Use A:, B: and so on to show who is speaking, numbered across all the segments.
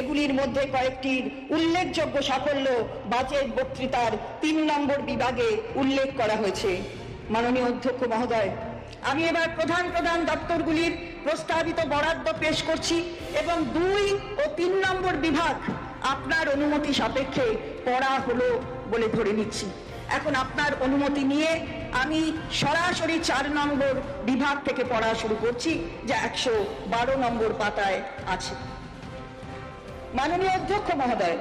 A: এগুলির মধ্যে কয়েকটির উল্লেখযোগ্য সাফল্য বাজেট বক্তৃতার তিন নম্বর বিভাগে উল্লেখ করা হয়েছে। মাননীয় অধ্যক্ষ মহোদয়, আমি এবার প্রধান প্রধান দপ্তরগুলির প্রস্তাবিত বরাদ্দ পেশ করছি এবং দুই ও তিন নম্বর বিভাগ আপনার অনুমতি সাপেক্ষে পড়া হলো বলে ধরে নিচ্ছি। এখন আপনার অনুমতি নিয়ে আমি সরাসরি চার নম্বর বিভাগ থেকে পড়া শুরু করছি, যা একশো বারো নম্বর পাতায় আছে। মাননীয় অধ্যক্ষ মহোদয়,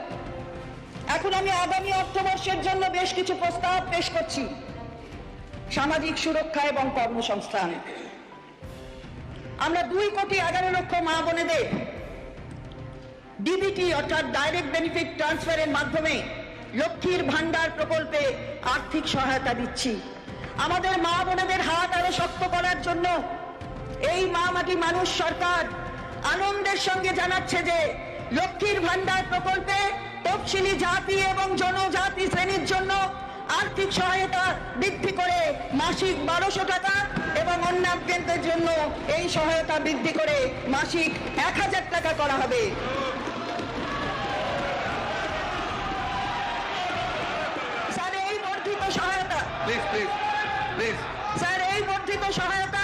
A: এখন আমি আগামী অর্থবর্ষের জন্য বেশ কিছু প্রস্তাব পেশ করছি। সামাজিক সুরক্ষা এবং কর্মসংস্থান। আমরা দুই কোটি এগারো লক্ষ মা বোনেদের ডিবিটি অর্থাৎ ডাইরেক্ট বেনিফিট ট্রান্সফারের মাধ্যমে লক্ষ্মীর ভান্ডার প্রকল্পে আর্থিক সহায়তা দিচ্ছি। আমাদের মা বোনেদের হাত আরও শক্ত করার জন্য এই মা মাটি মানুষ সরকার আনন্দের সঙ্গে জানাচ্ছে যে লক্ষ্মীর ভান্ডার প্রকল্পে তফসিলি জাতি এবং জনজাতি শ্রেণির জন্য আর্থিক সহায়তা বৃদ্ধি করে মাসিক বারোশো টাকা এবং অন্যান্যদের জন্য এই সহায়তা বৃদ্ধি করে মাসিক এক হাজার টাকা করা হবে। স্যার এই বর্ধিত সহায়তা স্যার এই বর্ধিত সহায়তা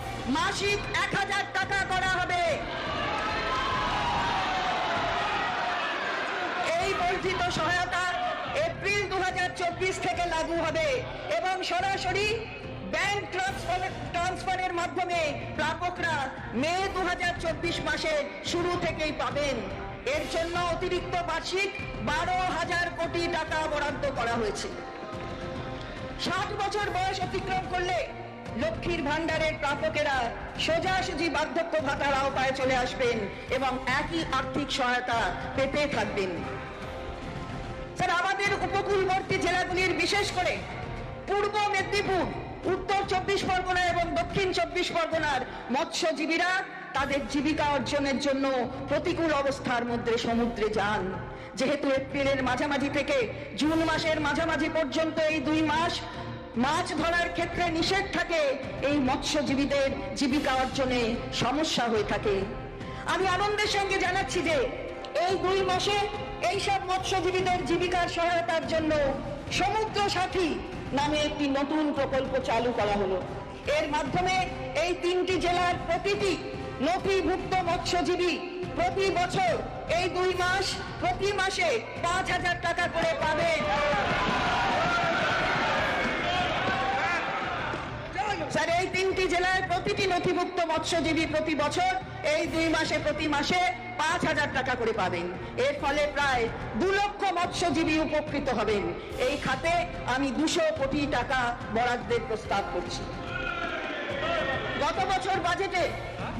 A: মাসিক এক হাজার টাকা করা হবে। এই বর্ধিত সহায়তা এপ্রিল দু থেকে লাগু হবে এবং সরাসরি ব্যাংক ট্রান্সফার, ট্রান্সফারের মাধ্যমে প্রাপকরা মে দু হাজার চব্বিশ মাসে শুরু থেকেই পাবেন। এর জন্য অতিরিক্ত বার্ষিক বারো হাজার কোটি টাকা বরাদ্দ করা হয়েছে। ষাট বছর বয়স অতিক্রম করলে লক্ষ্মীর ভান্ডারের প্রাপকেরা সোজাসুজি বার্ধক্য ভাতার আওতায় চলে আসবেন এবং একই আর্থিক সহায়তা পেতে থাকবেন। স্যার, আমাদের উপকূলবর্তী জেলাগুলির বিশেষ করে পূর্ব মেদিনীপুর, উত্তর চব্বিশ পরগনা এবং দক্ষিণ চব্বিশ পরগনার মৎস্যজীবীরা তাদের জীবিকা অর্জনের জন্য প্রতিকূল অবস্থার মধ্যে সমুদ্রে যান। যেহেতু এপ্রিলের মাঝামাঝি থেকে জুন মাসের মাঝামাঝি পর্যন্ত এই দুই মাস মাছ ধরার ক্ষেত্রে নিষেধ থাকে, এই মৎস্যজীবীদের জীবিকা অর্জনে সমস্যা হয়ে থাকে। আমি আনন্দের সঙ্গে জানাচ্ছি যে, এই দুই মাসে এইসব মৎস্যজীবীদের জীবিকার সহায়তার জন্য সমুদ্র সাথী নামে একটি নতুন প্রকল্প চালু করা হলো। এর মাধ্যমে এই তিনটি জেলার প্রতিটি নথিভুক্ত মৎস্যজীবী প্রতি বছর এই দুই মাস, প্রতি মাসে পাঁচ হাজার টাকা করে পাবেন স্যার এই তিনটি জেলায় প্রতিটি নথিভুক্ত মৎস্যজীবী প্রতি বছর এই দুই মাসে প্রতি মাসে পাঁচ হাজার টাকা করে পাবেন। এর ফলে প্রায় দু লক্ষ মৎস্যজীবী উপকৃত হবেন। এই খাতে আমি দুশো কোটি টাকা বরাদ্দের প্রস্তাব করছি। গত বছর বাজেটে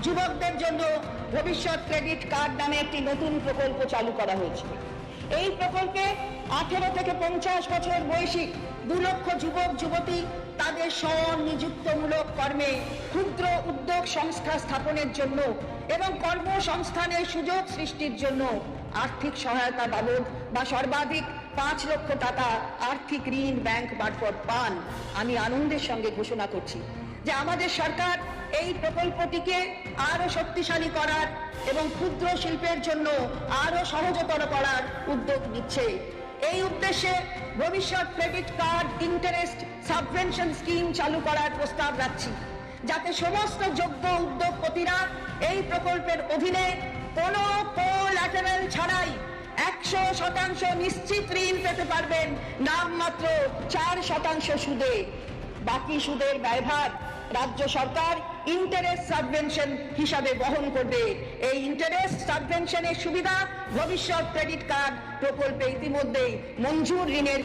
A: যুবকদের জন্য ভবিষ্যৎ ক্রেডিট কার্ড নামে একটি নতুন প্রকল্প চালু করা হয়েছে। এই প্রকল্পে আঠেরো থেকে পঞ্চাশ বছর বয়সী দু লক্ষ যুবক, যুবতী তাদের স্বনিযুক্তমূলক কর্মে ক্ষুদ্র উদ্যোগ সংস্থা স্থাপনের জন্য এবং কর্মসংস্থানের সুযোগ সৃষ্টির জন্য আর্থিক সহায়তা বাবদ বা সর্বাধিক পাঁচ লক্ষ টাকা আর্থিক ঋণ ব্যাংক মারফত পান আমি আনন্দের সঙ্গে ঘোষণা করছি যে আমাদের সরকার এই প্রকল্পটিকে আরও শক্তিশালী করার এবং ক্ষুদ্র শিল্পের জন্য আরও সহজতর করার উদ্যোগ নিচ্ছে। এই উদ্দেশ্যে ভবিষ্যৎ credit card interest subvention scheme চালু করার প্রস্তাব রাখছি। যাতে সমস্ত যোগ্য উদ্যোগপতিরা এই প্রকল্পের অধীনে কোনো কোল্যাটারাল ছাড়াই একশো শতাংশ নিশ্চিত ঋণ পেতে পারবেন। নামমাত্র চার শতাংশ সুদে। বাকি সুদের ব্যয়ভার রাজ্য সরকার ইন্টারেস্ট সাবভেনশন হিসাবে বহন করবে। এই ইন্টারেস্ট সাবভেনশনের সুবিধা ভবিষ্যৎ ক্রেডিট কার্ড প্রকল্পে ইতিমধ্যেই মঞ্জুর ঋণের